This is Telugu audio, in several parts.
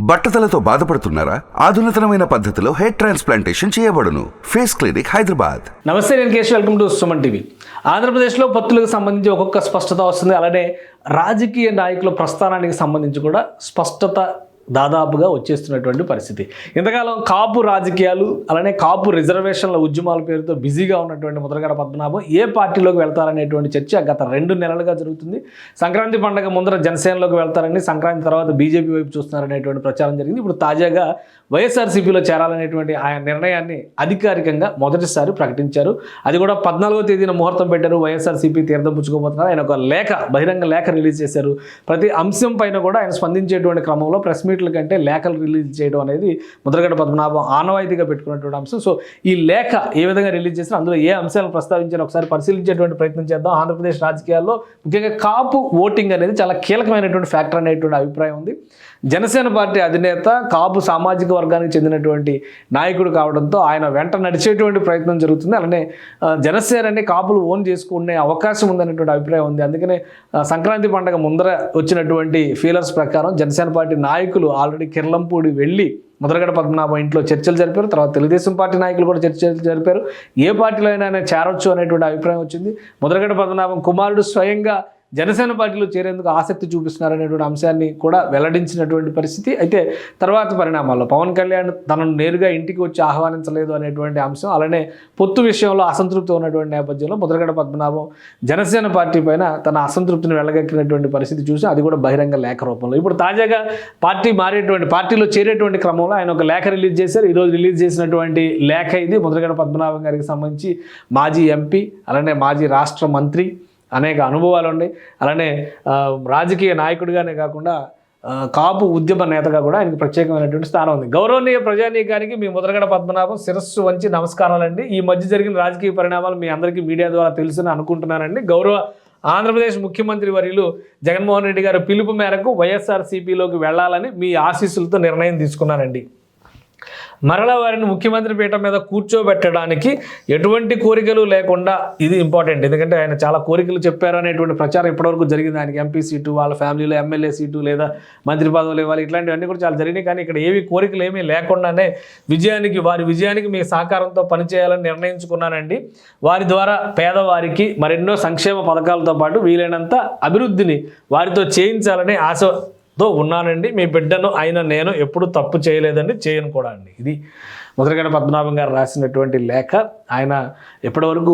బట్టతలతో బాధపడుతున్నారా? ఆధునితనమైన పద్ధతిలో హెయిర్ ట్రాన్స్ప్లాంటేషన్ చేయబడును. Face clinic Hyderabad. నమస్తే నేను Kesh welcome to Suman TV. ఆంధ్రప్రదేశ్లో పత్తులకు సంబంధించి ఒక్కొక్క స్పష్టత వస్తుంది. అలానే రాజకీయ నాయకుల ప్రస్థానానికి సంబంధించి కూడా స్పష్టత దాదాపుగా వచ్చేస్తున్నటువంటి పరిస్థితి. ఇంతకాలం కాపు రాజకీయాలు అలానే కాపు రిజర్వేషన్ల ఉద్యమాల పేరుతో బిజీగా ఉన్నటువంటి ముద్రగడ పద్మనాభం ఏ పార్టీలోకి వెళ్తారనేటువంటి చర్చ గత రెండు నెలలుగా జరుగుతుంది. సంక్రాంతి పండగ ముందర జనసేనలోకి వెళ్తారని సంక్రాంతి తర్వాత బీజేపీ వైపు చూస్తున్నారనేటువంటి ప్రచారం జరిగింది. ఇప్పుడు తాజాగా వైఎస్ఆర్సీపీలో చేరాలనేటువంటి ఆయన నిర్ణయాన్ని అధికారికంగా మొదటిసారి ప్రకటించారు. అది కూడా పద్నాలుగో తేదీన ముహూర్తం పెట్టారు వైఎస్ఆర్సీపీ తీర్థం పుచ్చుకోబోతున్నారు. ఆయన ఒక లేఖ బహిరంగ లేఖ రిలీజ్ చేశారు. ప్రతి అంశం పైన కూడా ఆయన స్పందించేటువంటి క్రమంలో ప్రెస్ మీట్ల కంటే లేఖలు రిలీజ్ చేయడం అనేది ముద్రగడ పద్మనాభం ఆనవాయితీగా పెట్టుకున్నటువంటి అంశం. సో ఈ లేఖ ఏ విధంగా రిలీజ్ చేసినా అందులో ఏ అంశాలను ప్రస్తావించారు ఒకసారి పరిశీలించేటువంటి ప్రయత్నం చేద్దాం. ఆంధ్రప్రదేశ్ రాజకీయాల్లో ముఖ్యంగా కాపు ఓటింగ్ అనేది చాలా కీలకమైనటువంటి ఫ్యాక్టర్ అనేటువంటి అభిప్రాయం ఉంది. జనసేన పార్టీ అధినేత కాపు సామాజిక వర్గానికి చెందినటువంటి నాయకుడు కావడంతో ఆయన వెంట నడిచేటువంటి ప్రయత్నం జరుగుతుంది. అలానే జనసేనని కాపులు ఓన్ చేసుకునే అవకాశం ఉందనేటువంటి అభిప్రాయం ఉంది. అందుకనే సంక్రాంతి పండగ ముందర వచ్చినటువంటి ఫీలర్స్ ప్రకారం జనసేన పార్టీ నాయకులు ఆల్రెడీ కిర్లంపూడి వెళ్ళి ముద్రగడ పద్మనాభం ఇంట్లో చర్చలు జరిపారు. తర్వాత తెలుగుదేశం పార్టీ నాయకులు కూడా చర్చలు జరిపారు. ఏ పార్టీలో అయినా ఆయన చేరొచ్చు అనేటువంటి అభిప్రాయం వచ్చింది. ముద్రగడ పద్మనాభం కుమారుడు స్వయంగా జనసేన పార్టీలో చేరేందుకు ఆసక్తి చూపిస్తున్నారనేటువంటి అంశాన్ని కూడా వెల్లడించినటువంటి పరిస్థితి. అయితే తర్వాత పరిణామాల్లో పవన్ కళ్యాణ్ తనను నేరుగా ఇంటికి వచ్చి ఆహ్వానించలేదు అనేటువంటి అంశం అలానే పొత్తు విషయంలో అసంతృప్తి ఉన్నటువంటి నేపథ్యంలో ముద్రగడ పద్మనాభం జనసేన పార్టీ పైన తన అసంతృప్తిని వెళ్ళగక్కినటువంటి పరిస్థితి చూసి అది కూడా బహిరంగ లేఖ రూపంలో. ఇప్పుడు తాజాగా పార్టీ మారేటువంటి పార్టీలో చేరేటువంటి క్రమంలో ఆయన ఒక లేఖ రిలీజ్ చేశారు. ఈరోజు రిలీజ్ చేసినటువంటి లేఖ ఇది ముద్రగడ పద్మనాభం గారికి సంబంధించి మాజీ ఎంపీ అలానే మాజీ రాష్ట్ర మంత్రి అనేక అనుభవాలు ఉన్నాయి. అలానే రాజకీయ నాయకుడిగానే కాకుండా కాపు ఉద్యమ నేతగా కూడా ఆయనకు ప్రత్యేకమైనటువంటి స్థానం ఉంది. గౌరవనీయ ప్రజానీకానికి మీ ముద్రగడ పద్మనాభం శిరస్సు వంచి నమస్కారాలండి. ఈ మధ్య జరిగిన రాజకీయ పరిణామాలు మీ అందరికీ మీడియా ద్వారా తెలుసుని అనుకుంటున్నానండి. గౌరవ ఆంధ్రప్రదేశ్ ముఖ్యమంత్రి వర్యులు జగన్మోహన్ రెడ్డి గారి పిలుపు మేరకు వైఎస్ఆర్సీపీలోకి వెళ్ళాలని మీ ఆశీస్సులతో నిర్ణయం తీసుకున్నానండి. మరలా వారిని ముఖ్యమంత్రి పీఠం మీద కూర్చోబెట్టడానికి ఎటువంటి కోరికలు లేకుండా ఇది ఇంపార్టెంట్ ఎందుకంటే ఆయన చాలా కోరికలు చెప్పారు అనేటువంటి ప్రచారం ఇప్పటివరకు జరిగింది. ఆయనకి ఎంపీ సీటు వాళ్ళ ఫ్యామిలీలో ఎమ్మెల్యే సీటు లేదా మంత్రి పదవులు ఇవ్వాలి ఇట్లాంటివన్నీ కూడా చాలా జరిగినాయి. కానీ ఇక్కడ ఏవి కోరికలు ఏమీ లేకుండానే విజయానికి వారి విజయానికి మీ సహకారంతో పనిచేయాలని నిర్ణయించుకున్నానండి. వారి ద్వారా పేదవారికి మరెన్నో సంక్షేమ పథకాలతో పాటు వీలైనంత అభివృద్ధిని వారితో చేయించాలని ఆశ తో ఉన్నానండి మీ బిడ్డను అయిన నేను ఎప్పుడు తప్పు చేయలేదండి చేయను కూడా అండి. ఇది ముద్రగడ పద్మనాభం గారు రాసినటువంటి లేఖ. ఆయన ఎప్పటివరకు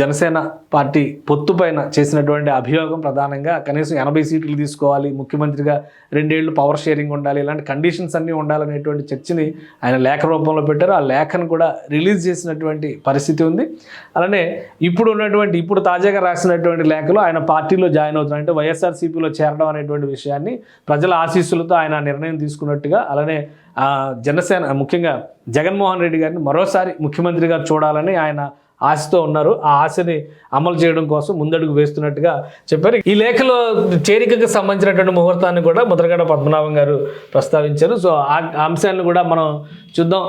జనసేన పార్టీ పొత్తు పైన చేసినటువంటి అభియోగం ప్రధానంగా కనీసం ఎనభై సీట్లు తీసుకోవాలి ముఖ్యమంత్రిగా రెండేళ్ళు పవర్ షేరింగ్ ఉండాలి ఇలాంటి కండిషన్స్ అన్నీ ఉండాలనేటువంటి చర్చని ఆయన లేఖ రూపంలో పెట్టారు. ఆ లేఖను కూడా రిలీజ్ చేసినటువంటి పరిస్థితి ఉంది. అలానే ఇప్పుడు ఉన్నటువంటి ఇప్పుడు తాజాగా రాసినటువంటి లేఖలో ఆయన పార్టీలో జాయిన్ అవుతున్నారు అంటే వైఎస్ఆర్సీపీలో చేరడం అనేటువంటి విషయాన్ని ప్రజల ఆశీస్సులతో ఆయన నిర్ణయం తీసుకున్నట్టుగా అలానే జనసేన ముఖ్యంగా జగన్మోహన్ రెడ్డి గారిని మరోసారి ముఖ్యమంత్రిగా చూడాలని ఆయన ఆశతో ఉన్నారు. ఆ ఆశని అమలు చేయడం కోసం ముందడుగు వేస్తున్నట్టుగా చెప్పారు. ఈ లేఖలో చేరికకు సంబంధించినటువంటి ముహూర్తాన్ని కూడా ముద్రగడ పద్మనాభం గారు ప్రస్తావించారు. సో ఆ అంశాలను కూడా మనం చూద్దాం.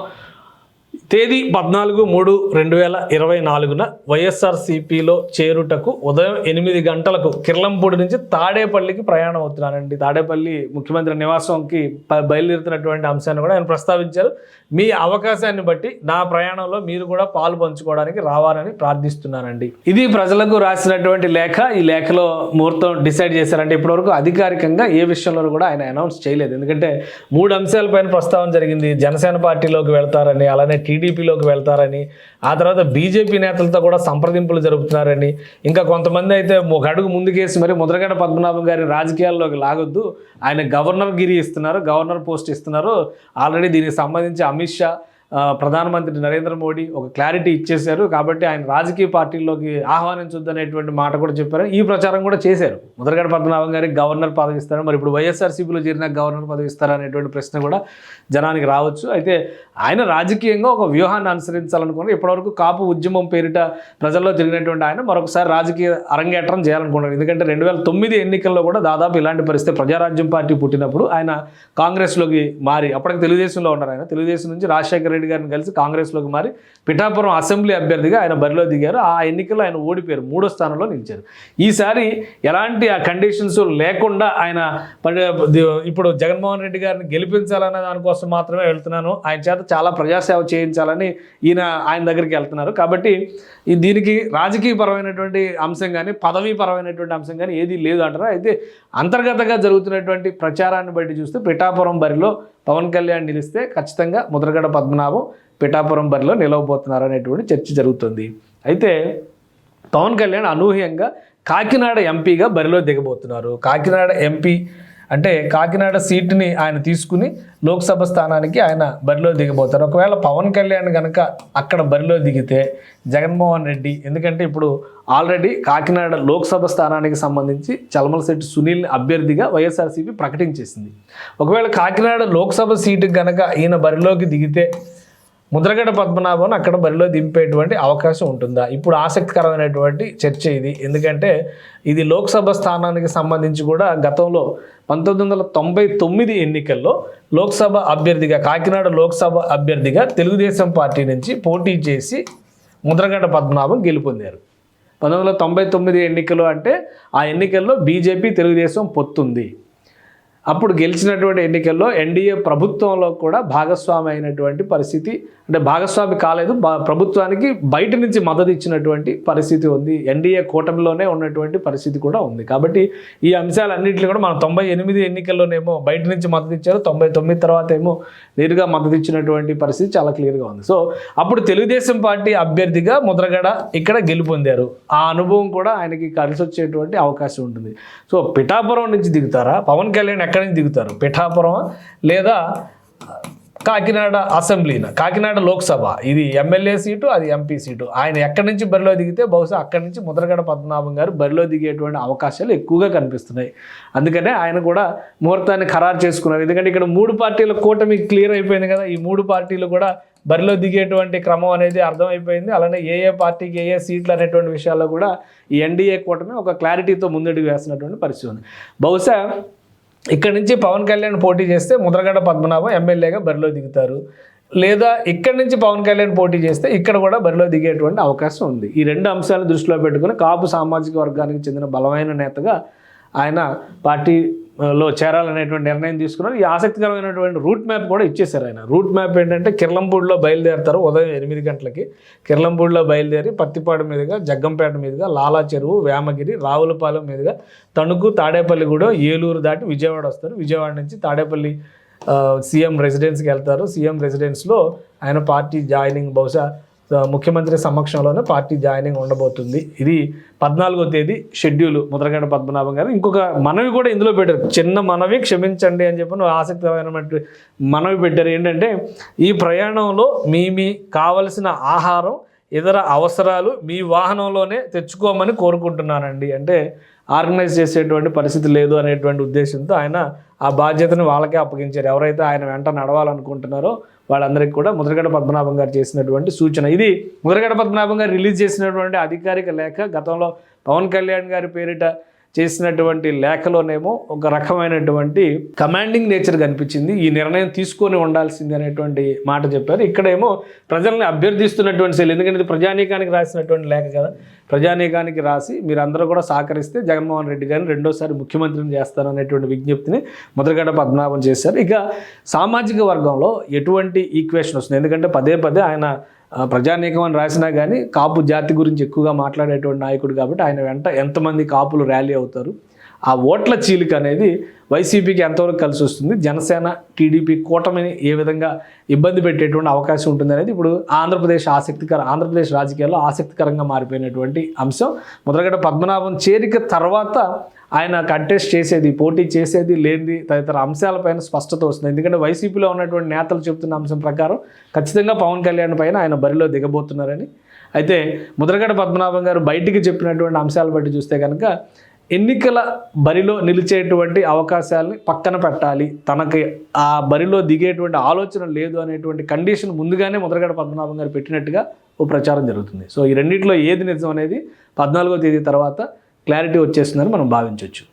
తేదీ పద్నాలుగు మూడు రెండు వేల ఇరవై నాలుగున వైఎస్ఆర్సీపీలో చేరుటకు ఉదయం ఎనిమిది గంటలకు కిర్లంపూడి నుంచి తాడేపల్లికి ప్రయాణం అవుతున్నానండి తాడేపల్లి ముఖ్యమంత్రి నివాసంకి బయలుదేరుతున్నటువంటి అంశాన్ని కూడా ఆయన ప్రస్తావించారు. మీ అవకాశాన్ని బట్టి నా ప్రయాణంలో మీరు కూడా పాలు పంచుకోవడానికి రావాలని ప్రార్థిస్తున్నానండి. ఇది ప్రజలకు రాసినటువంటి లేఖ. ఈ లేఖలో ముహూర్తం డిసైడ్ చేశారంటే ఇప్పటివరకు అధికారికంగా ఏ విషయంలో కూడా ఆయన అనౌన్స్ చేయలేదు. ఎందుకంటే మూడు అంశాలపైన ప్రస్తావన జరిగింది. జనసేన పార్టీలోకి వెళ్తారని అలానే టీడీపీలోకి వెళ్తారని ఆ తర్వాత బీజేపీ నేతలతో కూడా సంప్రదింపులు జరుపుతున్నారని ఇంకా కొంతమంది అయితే ఒక అడుగు ముందుకేసి మరి ముద్రగడ పద్మనాభం గారి రాజకీయాల్లోకి లాగొద్దు. ఆయన గవర్నర్ గిరి ఇస్తున్నారు గవర్నర్ పోస్ట్ ఇస్తున్నారు. ఆల్రెడీ దీనికి సంబంధించి అమిత్ షా ప్రధానమంత్రి నరేంద్ర మోడీ ఒక క్లారిటీ ఇచ్చేశారు. కాబట్టి ఆయన రాజకీయ పార్టీల్లోకి ఆహ్వానించొద్దు అనేటువంటి మాట కూడా చెప్పారు. ఈ ప్రచారం కూడా చేశారు. ముద్రగడ పద్మనాభం గారికి గవర్నర్ పదవి ఇస్తారు? మరి ఇప్పుడు వైఎస్ఆర్సీపీలో చేరిన గవర్నర్ పదవి ఇస్తారా? అనేటువంటి ప్రశ్న కూడా జనానికి రావచ్చు. అయితే ఆయన రాజకీయంగా ఒక వ్యూహాన్ని అనుసరించాలనుకున్నారు. ఇప్పటివరకు కాపు ఉద్యమం పేరిట ప్రజల్లో తిరిగినటువంటి ఆయన మరొకసారి రాజకీయ అరంగేట్రం చేయాలనుకున్నారు. ఎందుకంటే రెండు వేల తొమ్మిది ఎన్నికల్లో కూడా దాదాపు ఇలాంటి పరిస్థితి ప్రజారాజ్యం పార్టీ పుట్టినప్పుడు ఆయన కాంగ్రెస్లోకి మారి అప్పటికి తెలుగుదేశంలో ఉన్నారు ఆయన. తెలుగుదేశం నుంచి రాజశేఖర రెడ్డి గారిని కలిసి కాంగ్రెస్లోకి మారి పిఠాపురం అసెంబ్లీ అభ్యర్థిగా ఆయన బరిలో దిగారు. ఆ ఎన్నికల్లో ఆయన ఓడిపోయారు. మూడో స్థానంలో నిలిచారు. ఈసారి ఎలాంటి ఆ కండిషన్స్ లేకుండా ఆయన ఇప్పుడు జగన్మోహన్ రెడ్డి గారిని గెలిపించాలన్న దానికోసం మాత్రమే వెళ్తున్నాను. ఆయన చేత చాలా ప్రజాసేవ చేయించాలని ఈయన ఆయన దగ్గరికి వెళ్తున్నారు. కాబట్టి దీనికి దీనికి రాజకీయపరమైనటువంటి అంశం కానీ పదవీపరమైనటువంటి అంశం కానీ ఏదీ లేదు అంటారు? అయితే అంతర్గతంగా జరుగుతున్నటువంటి ప్రచారాన్ని బట్టి చూస్తే పిఠాపురం బరిలో పవన్ కళ్యాణ్ నిలిస్తే ఖచ్చితంగా ముద్రగడ పద్మనాభం పిఠాపురం బరిలో నిలవబోతున్నారు అనేటువంటి చర్చ జరుగుతుంది. అయితే పవన్ కళ్యాణ్ అనూహ్యంగా కాకినాడ ఎంపీగా బరిలో దిగబోతున్నారు. కాకినాడ ఎంపీ అంటే కాకినాడ సీటుని ఆయన తీసుకుని లోక్సభ స్థానానికి ఆయన బరిలో దిగబోతారు ఒకవేళ పవన్ కళ్యాణ్ కనుక అక్కడ బరిలో దిగితే జగన్మోహన్ రెడ్డి ఎందుకంటే ఇప్పుడు ఆల్రెడీ కాకినాడ లోక్సభ స్థానానికి సంబంధించి చలమలశెట్టి సునీల్ని అభ్యర్థిగా వైఎస్ఆర్సీపీ ప్రకటించేసింది. ఒకవేళ కాకినాడ లోక్సభ సీటుకి కనుక ఈయన బరిలోకి దిగితే ముద్రగడ పద్మనాభం అక్కడ బరిలో దింపేటువంటి అవకాశం ఉంటుందా? ఇప్పుడు ఆసక్తికరమైనటువంటి చర్చ ఇది. ఎందుకంటే ఇది లోక్సభ స్థానానికి సంబంధించి కూడా గతంలో పంతొమ్మిది వందల తొంభై తొమ్మిది ఎన్నికల్లో లోక్సభ అభ్యర్థిగా కాకినాడ లోక్సభ అభ్యర్థిగా తెలుగుదేశం పార్టీ నుంచి పోటీ చేసి ముద్రగడ పద్మనాభం గెలుపొందారు. పంతొమ్మిది వందల తొంభై తొమ్మిది ఎన్నికలు అంటే ఆ ఎన్నికల్లో బీజేపీ తెలుగుదేశం పొత్తుంది. అప్పుడు గెలిచినటువంటి ఎన్నికల్లో ఎన్డీఏ ప్రభుత్వంలో కూడా భాగస్వామి అయినటువంటి పరిస్థితి అంటే భాగస్వామి కాలేదు బా- ప్రభుత్వానికి బయట నుంచి మద్దతు ఇచ్చినటువంటి పరిస్థితి ఉంది. ఎన్డీఏ కూటమిలోనే ఉన్నటువంటి పరిస్థితి కూడా ఉంది. కాబట్టి ఈ అంశాలన్నింటినీ కూడా మనం తొంభై ఎనిమిది ఎన్నికల్లోనేమో బయట నుంచి మద్దతు ఇచ్చారు. తొంభై తొమ్మిది తర్వాత ఏమో నేరుగా మద్దతు ఇచ్చినటువంటి పరిస్థితి చాలా క్లియర్గా ఉంది. సో అప్పుడు తెలుగుదేశం పార్టీ అభ్యర్థిగా ముద్రగడ ఇక్కడ గెలుపొందారు. ఆ అనుభవం కూడా ఆయనకి కలిసి వచ్చేటువంటి అవకాశం ఉంటుంది. సో పిఠాపురం నుంచి దిగుతారా? పవన్ కళ్యాణ్ ఎక్కడి నుంచి దిగుతారు? పిఠాపురం లేదా కాకినాడ అసెంబ్లీన? కాకినాడ లోక్సభ. ఇది ఎమ్మెల్యే సీటు అది ఎంపీ సీటు. ఆయన ఎక్కడి నుంచి బరిలో దిగితే బహుశా అక్కడి నుంచి ముద్రగడ పద్మనాభం గారు బరిలో దిగేటువంటి అవకాశాలు ఎక్కువగా కనిపిస్తున్నాయి. అందుకనే ఆయన కూడా ముహూర్తాన్ని ఖరారు చేసుకున్నారు. ఎందుకంటే ఇక్కడ మూడు పార్టీల కూటమి క్లియర్ అయిపోయింది కదా. ఈ మూడు పార్టీలు కూడా బరిలో దిగేటువంటి క్రమం అనేది అర్థమైపోయింది. అలానే ఏ ఏ పార్టీకి ఏ ఏ సీట్లు అనేటువంటి విషయాల్లో కూడా ఈ ఎన్డీఏ కూటమి ఒక క్లారిటీతో ముందడుగు వేస్తున్నటువంటి పరిస్థితి ఉంది. బహుశా ఇక్కడ నుంచి పవన్ కళ్యాణ్ పోటీ చేస్తే ముద్రగడ పద్మనాభం ఎమ్మెల్యేగా బరిలో దిగుతారు. లేదా ఇక్కడి నుంచి పవన్ కళ్యాణ్ పోటీ చేస్తే ఇక్కడ కూడా బరిలో దిగేటువంటి అవకాశం ఉంది. ఈ రెండు అంశాలను దృష్టిలో పెట్టుకుని కాపు సామాజిక వర్గానికి చెందిన బలమైన నేతగా ఆయన పార్టీ లో చేరాలనేటువంటి నిర్ణయం తీసుకున్నారు. ఈ ఆసక్తికరమైనటువంటి రూట్ మ్యాప్ కూడా ఇచ్చేశారు ఆయన. రూట్ మ్యాప్ ఏంటంటే కిర్లంపూడిలో బయలుదేరతారు ఉదయం ఎనిమిది గంటలకి. కిర్లంపూడిలో బయలుదేరి పత్తిపాడు మీదుగా జగ్గంపేట మీదుగా లాలా చెరువు వేమగిరి రావులపాలెం మీదుగా తణుకు తాడేపల్లిగూడెం ఏలూరు దాటి విజయవాడ వస్తారు. విజయవాడ నుంచి తాడేపల్లి సీఎం రెసిడెన్స్కి వెళ్తారు. సీఎం రెసిడెన్స్లో ఆయన పార్టీ జాయినింగ్ బహుశా ముఖ్యమంత్రి సమక్షంలోనే పార్టీ జాయినింగ్ ఉండబోతుంది. ఇది పద్నాలుగో తేదీ షెడ్యూల్ ముద్రగడ పద్మనాభం గారు. ఇంకొక మనవి కూడా ఇందులో పెట్టారు. చిన్న మనవి క్షమించండి అని చెప్పి ఆసక్తికరమైనటువంటి మనవి పెట్టారు. ఏంటంటే ఈ ప్రయాణంలో మీ మీ కావలసిన ఆహారం ఇతర అవసరాలు మీ వాహనంలోనే తెచ్చుకోమని కోరుకుంటున్నానండి. అంటే ఆర్గనైజ్ చేసేటువంటి పరిస్థితి లేదు అనేటువంటి ఉద్దేశంతో ఆయన ఆ బాధ్యతను వాళ్ళకే అప్పగించారు. ఎవరైతే ఆయన వెంట నడవాలనుకుంటున్నారో వాళ్ళందరికీ కూడా ముద్రగడ పద్మనాభం గారు చేసినటువంటి సూచన. ఇది ముద్రగడ పద్మనాభం గారు రిలీజ్ చేసినటువంటి అధికారిక లేఖ. గతంలో పవన్ కళ్యాణ్ గారి పేరిట చేసినటువంటి లేఖలోనేమో ఒక రకమైనటువంటి కమాండింగ్ నేచర్ కనిపించింది. ఈ నిర్ణయం తీసుకొని ఉండాల్సింది అనేటువంటి మాట చెప్పారు. ఇక్కడేమో ప్రజల్ని అభ్యర్థిస్తున్నటువంటి శైలి ఎందుకంటే ఇది ప్రజానీకానికి రాసినటువంటి లేఖ కదా. ప్రజానీకానికి రాసి మీరందరూ కూడా సహకరిస్తే జగన్మోహన్ రెడ్డి గారిని రెండోసారి ముఖ్యమంత్రిని చేస్తారనేటువంటి విజ్ఞప్తిని ముద్రగడ పద్మనాభం చేశారు. ఇక సామాజిక వర్గంలో ఎటువంటి ఈక్వేషన్ వస్తుంది? ఎందుకంటే పదే పదే ఆయన ప్రజానీకం అని రాసినా కానీ కాపు జాతి గురించి ఎక్కువగా మాట్లాడేటువంటి నాయకుడు కాబట్టి ఆయన వెంట ఎంతమంది కాపులు ర్యాలీ అవుతారు? ఆ ఓట్ల చీలిక అనేది వైసీపీకి ఎంతవరకు కలిసి వస్తుంది? జనసేన టీడీపీ కూటమిని ఏ విధంగా ఇబ్బంది పెట్టేటువంటి అవకాశం ఉంటుంది అనేది ఇప్పుడు ఆంధ్రప్రదేశ్ ఆసక్తికర ఆంధ్రప్రదేశ్ రాజకీయాల్లో ఆసక్తికరంగా మారిపోయినటువంటి అంశం. మొదలగడ పద్మనాభం చేరిక తర్వాత ఆయన కంటెస్ట్ చేసేది పోటీ చేసేది లేనిది తదితర అంశాలపైన స్పష్టత వస్తుంది. ఎందుకంటే వైసీపీలో ఉన్నటువంటి నేతలు చెప్తున్న అంశం ప్రకారం ఖచ్చితంగా పవన్ కళ్యాణ్ పైన ఆయన బరిలో దిగబోతున్నారని. అయితే ముద్రగడ పద్మనాభం గారు బయటికి చెప్పినటువంటి అంశాలు బట్టి చూస్తే కనుక ఎన్నికల బరిలో నిలిచేటువంటి అవకాశాలని పక్కన పెట్టాలి. తనకి ఆ బరిలో దిగేటువంటి ఆలోచన లేదు అనేటువంటి కండిషన్ ముందుగానే ముద్రగడ పద్మనాభం గారు పెట్టినట్టుగా ఓ ప్రచారం జరుగుతుంది. సో ఈ రెండింటిలో ఏది నిజం అనేది పద్నాలుగో తేదీ తర్వాత క్లారిటీ వచ్చేస్తుందని మనం భావించవచ్చు